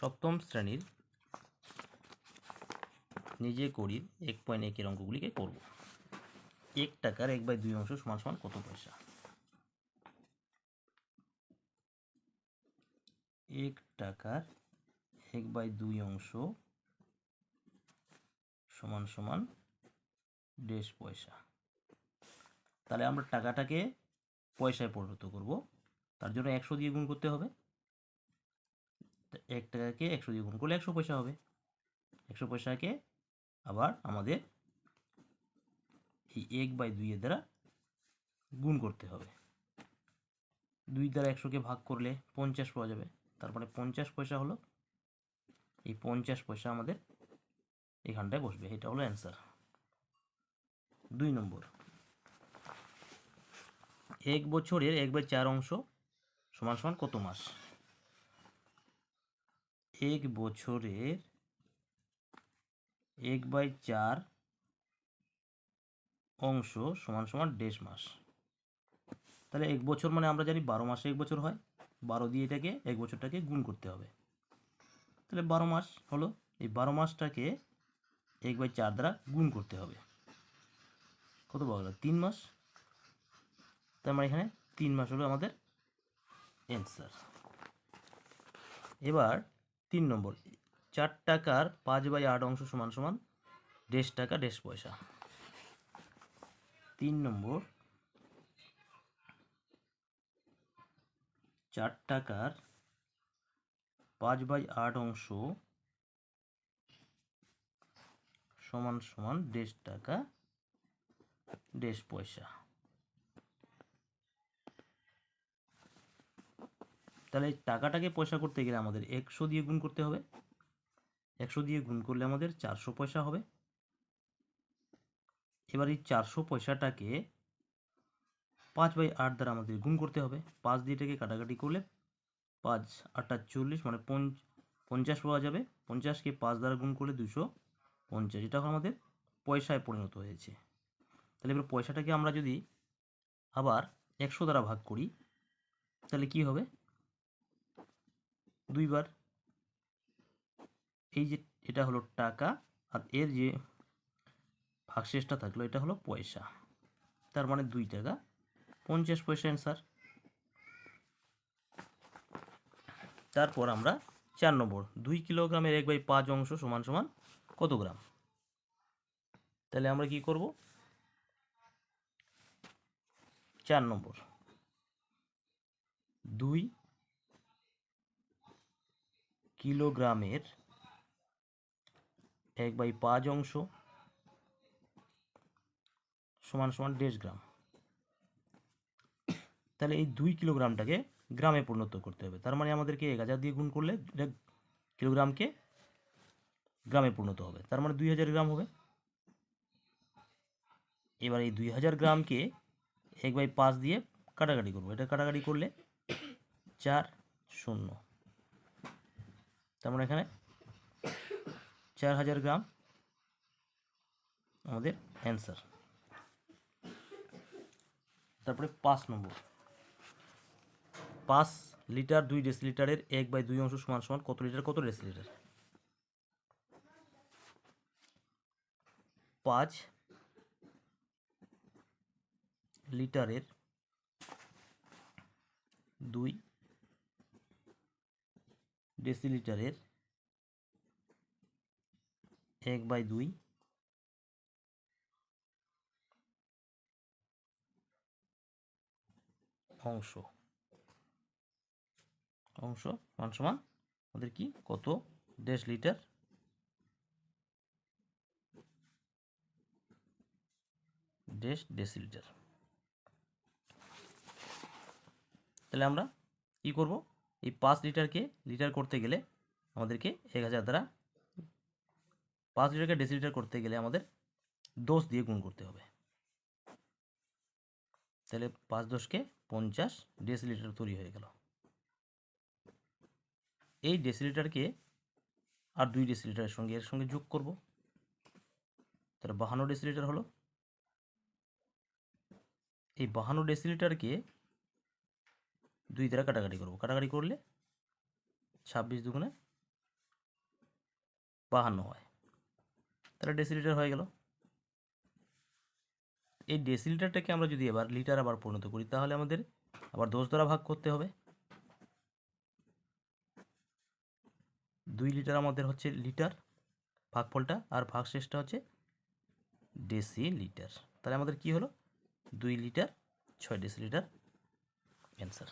সপ্তম শ্রেণির নিজে করি এক পয়েন্ট একের অঙ্কগুলিকে করব। এক টাকার এক বাই দুই অংশ সমান সমান কত পয়সা? এক টাকার এক বাই দুই অংশ সমান সমান দেড় পয়সা। তাহলে আমরা টাকাটাকে পয়সায় পরিণত করব। তার জন্য একশো দিয়ে গুণ করতে হবে। এক টাকাকে একশো দিয়ে গুণ করলে একশো পয়সা হবে। একশো পয়সাকে আবার আমাদের এই এক বাই দুইয়ের দ্বারা গুণ করতে হবে। দুই দ্বারা একশোকে ভাগ করলে পঞ্চাশ পাওয়া যাবে। তারপরে পঞ্চাশ পয়সা হলো, এই পঞ্চাশ পয়সা আমাদের এখানটায় বসবে। এটা হলো অ্যান্সার দুই নম্বর। এক বছরের এক বাই চার অংশ সমান সমান কত মাস? এক বছরের এক বাই চার অংশ সমান সমান দেড় মাস। তাহলে এক বছর মানে আমরা জানি বারো মাসে এক বছর হয়। বারো দিয়ে এটাকে এক বছরটাকে গুণ করতে হবে। তাহলে বারো মাস হলো, এই বারো মাসটাকে এক বাই চার দ্বারা গুণ করতে হবে। কত গেল? তিন মাস। তার মানে এখানে তিন মাস হলো আমাদের অ্যান্সার এবার তিন নম্বর, চার টাকার পাঁচ বাই আট অংশ সমান সমান দেড় টাকা, দেড় পয়সা। তিন নম্বর, চার টাকার পাঁচ বাই আট অংশ সমান সমান দেড় টাকা, দেড় পয়সা। তাহলে টাকাটাকে পয়সা করতে গেলে আমাদের একশো দিয়ে গুণ করতে হবে। একশো দিয়ে গুণ করলে আমাদের চারশো পয়সা হবে। এবার এই চারশো পয়সাটাকে পাঁচ বাই আট দ্বারা আমাদের গুণ করতে হবে। পাঁচ দিয়ে এটাকে কাটাকাটি করলে পাঁচ আটটা চল্লিশ মানে পঞ্চ পঞ্চাশ পাওয়া যাবে। পঞ্চাশকে পাঁচ দ্বারা গুণ করলে দুশো পঞ্চাশ। এটা আমাদের পয়সায় পরিণত হয়েছে। তাহলে এবার পয়সাটাকে আমরা যদি আবার একশো দ্বারা ভাগ করি, তাহলে কি হবে? দুইবার। এই যে এটা হলো টাকা আর এর যে ভাগশেষটা থাকল এটা হলো পয়সা। তার মানে দুই টাকা। পঞ্চাশ পয়সা অ্যান্সার তারপর আমরা চার নম্বর। দুই কিলোগ্রামের এক বাই পাঁচ অংশ সমান সমান কত গ্রাম? তাহলে আমরা কি করব? চার নম্বর। দুই কিলোগ্রামের এক বাই পাঁচ অংশ সমান সমান দেড় গ্রাম। তাহলে এই দুই কিলোগ্রামটাকে গ্রামে পরিণত করতে হবে। তার মানে আমাদেরকে এক হাজার দিয়ে গুণ করলে কিলোগ্রামকে গ্রামে পরিণত হবে। তার মানে দুই হাজার গ্রাম হবে। এবার এই দুই হাজার গ্রামকে এক বাই পাঁচ দিয়ে কাটাকাটি করব। এটা কাটাকাটি করলে চার শূন্য। তার মানে এখানে চার হাজার গ্রাম আমাদের অ্যান্সার। তারপরে পাঁচ নম্বর। পাঁচ লিটার দুই ডেসিলিটারের এক বাই দুই অংশ সমান সমান কত লিটার, কত ডেসিলিটার? পাঁচ লিটারের দুই ডেসিলিটারের এক বাই দুই। অংশ। অংশ সমান সমান আমাদের কি? কত? দেড় লিটার। দেড় ডেসিলিটার। তাহলে আমরা কি করব? এই পাঁচ লিটারকে, লিটার করতে গেলে আমাদেরকে এক হাজার দ্বারা পাঁচ লিটারকে ডেসিলিটার করতে গেলে আমাদের দশ দিয়ে গুণ করতে হবে। তাহলে পাঁচ দশকে পঞ্চাশ ডেসিলিটার তৈরি হয়ে গেল। এই ডেসিলিটারকে আর দুই ডেসিলিটারের সঙ্গে, এর সঙ্গে যোগ করব। তাহলে বাহান্ন ডেসিলিটার হলো। এই বাহান্ন ডেসিলিটারকে দুই দ্বারা কাটাকাটি করব। কাটাকাটি করলে ছাব্বিশ দুগুণে বাহান্ন হয়। তাহলে ডেসিলিটার হয়ে গেল। এই ডেসিলিটারটাকে আমরা যদি এবার লিটার আবার পরিণত করি, তাহলে আমাদের আবার দশ দ্বারা ভাগ করতে হবে। দুই লিটার আমাদের হচ্ছে লিটার ভাগফলটা আর ভাগশেষটা হচ্ছে ডেসি লিটার তাহলে আমাদের কি হলো? দুই লিটার ছয় ডেসিলিটার অ্যান্সার